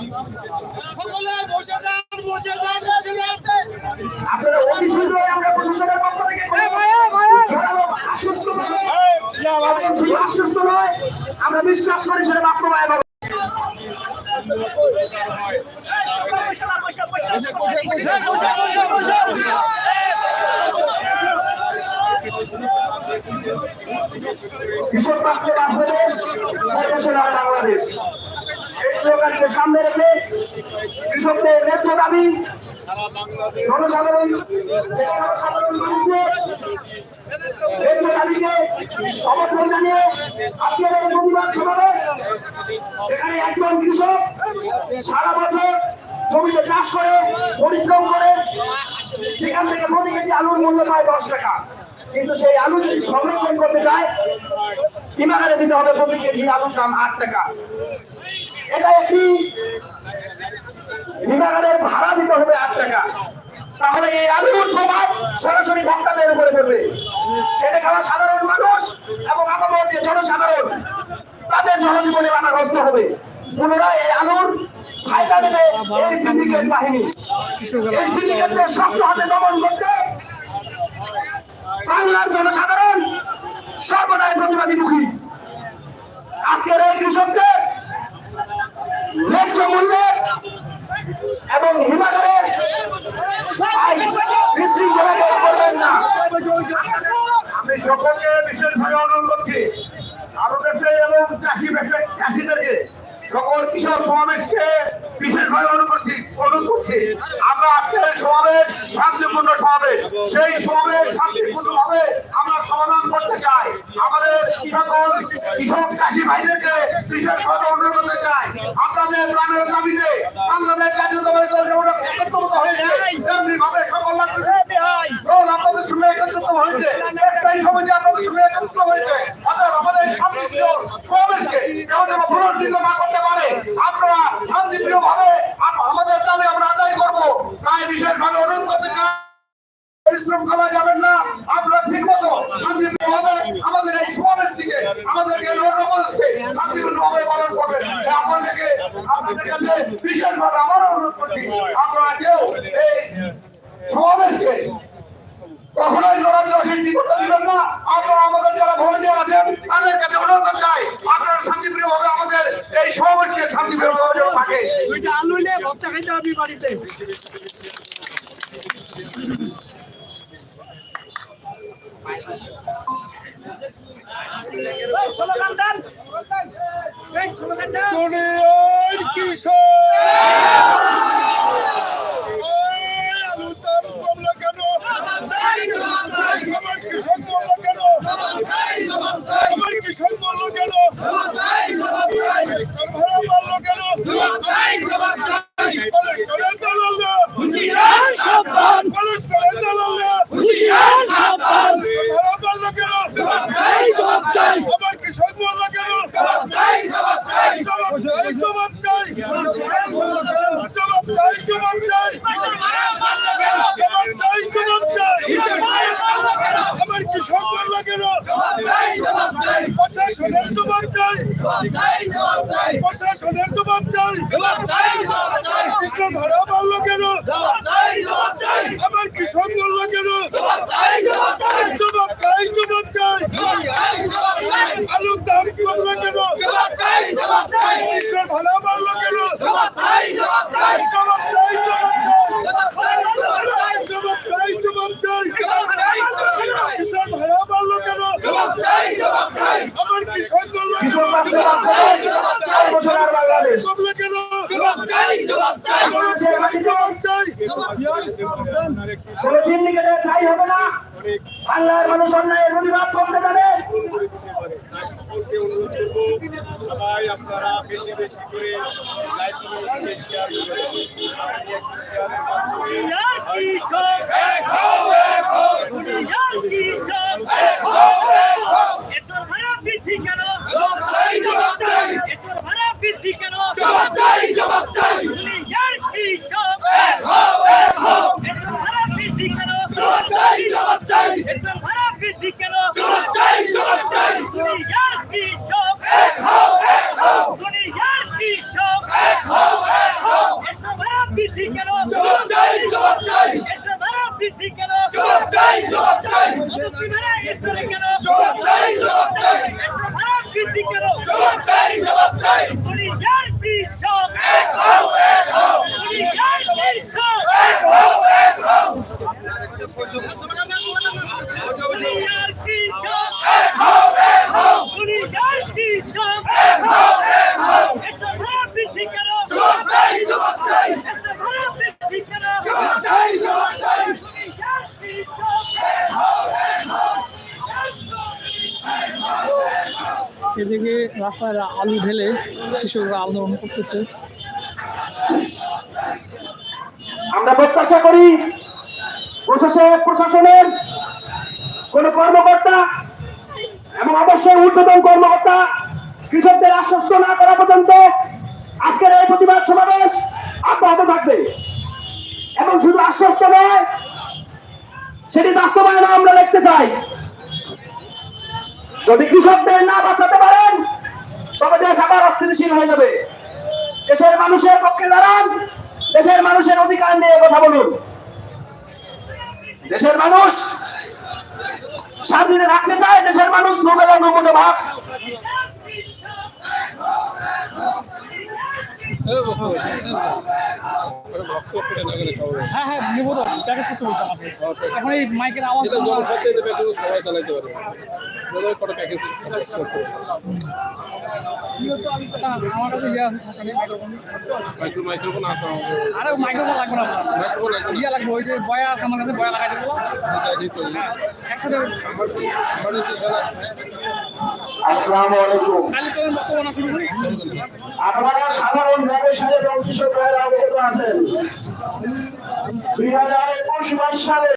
সকলে বসে যান বসে যান বসে যান। আপনারা অতি শীঘ্রই আমরা প্রশাসনের পক্ষ থেকে আশ্বস্ত করব। এবং শুধু আশ্বস্ত নয় আমরা বিশ্বাস করি সেটা বসে কৃষক রাষ্ট্র বাংলাদেশ বাংলাদেশ। স্লোগানকে সামনে রেখে কৃষকদের ন্যায্য দাবি জনসাধারণ জনসাধারণ মানুষের ন্যায্য দাবিকে সমর্থন জানিয়ে আজকের এই এখানে একজন কৃষক সারা বছর জমিতে চাষ করে, পরিশ্রম করে, সেখান থেকে প্রতি কেজি আলুর মূল্য পায় দশ টাকা। কিন্তু সেই আলু যদি সংরক্ষণ করতে চায় হিমাগারে দিতে হবে প্রতি কেজি আলুর দাম আট টাকা। এটা একটি হিমাগারের ভাড়া দিতে হবে আট টাকা। তাহলে এই আলুর প্রভাব সরাসরি ভক্তাদের উপরে পড়বে। এটা খাওয়া সাধারণ মানুষ এবং আমার যে জনসাধারণ, তাদের জনজীবনে বাধাগ্রস্ত হবে। পুনরায় এই আলুর ফায়দা দেবে এই সিন্ডিকেট বাহিনী। এই সিন্ডিকেটকে শক্ত হাতে দমন করতে বাংলার জনসাধারণ সর্বদাই প্রতিবাদী মুখী। আজকের এই কৃষকদের ন্যায্য এবং হিমাগারের বিশৃঙ্খলাকে না। আমি সকলকে করছি, আরও ব্যবসায়ী এবং চাষি ব্যবসায়ী, চাষিদেরকে, সকল কৃষক সমাবেশকে বিশেষভাবে অনুরোধ করছি অনুরোধ করছি, আমরা আজকের সমাবেশ শান্তিপূর্ণ সমাবেশ। সেই সমাবেশ শান্তিপূর্ণ আমরা সমাধান করতে চাই আমাদের সকল কৃষক চাষি ভাইদেরকে বিশেষভাবে অনুরোধ করতে চাই আপনাদের প্রাণের দাবিতে বাংলাদেশ দল একত্রিত হয়েছে। তেমনি ভাবে সকল দল আপনাদের সঙ্গে একত্রিত হয়েছে। একটাই সমিতি আপনাদের সঙ্গে একত্রিত হয়েছে। অর্থাৎ আমাদের সমাবেশকে কেউ যেন পুনর্নীত না আমাদেরকে নর্মবলকে শান্তিপূর্ণভাবে পালন করবেন। আপনাদেরকে আপনাদের কাছে বিশেষভাবে আবারও অনুরোধ করছি আপনারা কেউ এই সমাবেশকে কখনোই লড়াই সৃষ্টি করতে দিবেন না। আপনারা আমাদের যারা ভলেন্টিয়ার আছেন তাদের কাছে অনুরোধ চাই আপনারা শান্তিপ্রিয় আমাদের এই সমাবেশকে শান্তিপ্রিয় যেন থাকে আলু নিয়ে খাইতে হবে বাড়িতে। দুনিয়ার কৃষক এই আলুর দাম কমলো কেন আমার কৃষক মরলো কেন আমার কৃষক মরলো কেন কলেস্টর ভাড়া বাড়লো কেন কলেস্টরের দালাল না কলেস্টরের দালাল না কলেস্টর ভাড়া বাড়লো কেন আমার কৃষক মরলো কেন জবাব চাই জবাব চাই জবাব চাই জবাব চাই জবাব চাই জবাব চাই জবাব চাই আমার কৃষক মরলো কেন প্রশাসনের জবাব চাই প্রশাসনের জবাব চাই ইসলাম ভাড়া বাড়লো কেন আমার কৃষক মরলো কেন জবাব চাই জবাব চাই আলুর দাম কমলো কেন ইসলাম ভাড়া বাড়লো কেন জবাব চাই জবাব চাই জবাব চাই জবাব চাই বাড়লো কেন আমার কৃষক মরলো কেন জবাব চাই জবাব চাই বাংলার মানুষ অন্যায়ের প্রতিবাদ করতে যাবে সকলকে অনুরোধ করব সবাই আপনারা বেশি বেশি করে লাইভ কমিউনিটিকে শেয়ার করবেন শেয়ারের মাধ্যমে বৃদ্ধি কেন দুনিয়ার কৃষক দুনিয়ার কৃষক এসব ভাড়া বৃদ্ধি কেন এসব ভাড়া বৃদ্ধি কেন মধুকি ভাড়া এসরে কেন এসব ভাড়া বৃদ্ধি কেন দুনিয়ার কৃষক দুনিয়ার কৃষক এদিকে রাস্তায় আলু ঢেলে কৃষকরা আন্দোলন করতেছে। আমরা প্রত্যাশা করি প্রশাসন প্রশাসনের কোন কর্মকর্তা এবং অবশ্যই ঊর্ধ্বতন কর্মকর্তা কৃষকদের আশ্বস্ত না করা পর্যন্ত আজকের এই প্রতিবাদ সমাবেশ অব্যাহত থাকবে। এবং শুধু আশ্বস্ত নয়, সেটি বাস্তবায়ন আমরা দেখতে চাই। যদি কৃষকদের না বাঁচাতে পারেন, তবে দেশ আবার অস্থিতিশীল হয়ে যাবে। দেশের মানুষের পক্ষে দাঁড়ান, দেশের মানুষের অধিকার নিয়ে কথা বলুন। দেশের মানুষ শান্তিতে রাখতে চায়, দেশের মানুষ দুবেলা দুমুঠো ভাগ হ্যাঁ হ্যাঁ নেব তো। প্যাকেজ করতে বলছে আমাকে এখন এই মাইকের আওয়াজ সবাই চালাইতে পারবে। কটা প্যাকেজ আমার কাছে ইয়ে আছে সরকারি মাইক্রোফোন মাইক্রোফোন আছে আরে মাইক্রোফোন লাগবে না মাইক্রোফোন ইয়ে লাগবে ওই যে বয়া আছে আমার কাছে বয়া লাগাই দেবো। এটা একসাথে আমাদের যে খেলা? আসসালামু আলাইকুম কালি চলেন বর্তমান শুরু করি? আপনারা সাধারণ ব্যবসায়ী এবং অবগত আছেন। দুই হাজার একুশ বাইশ সালে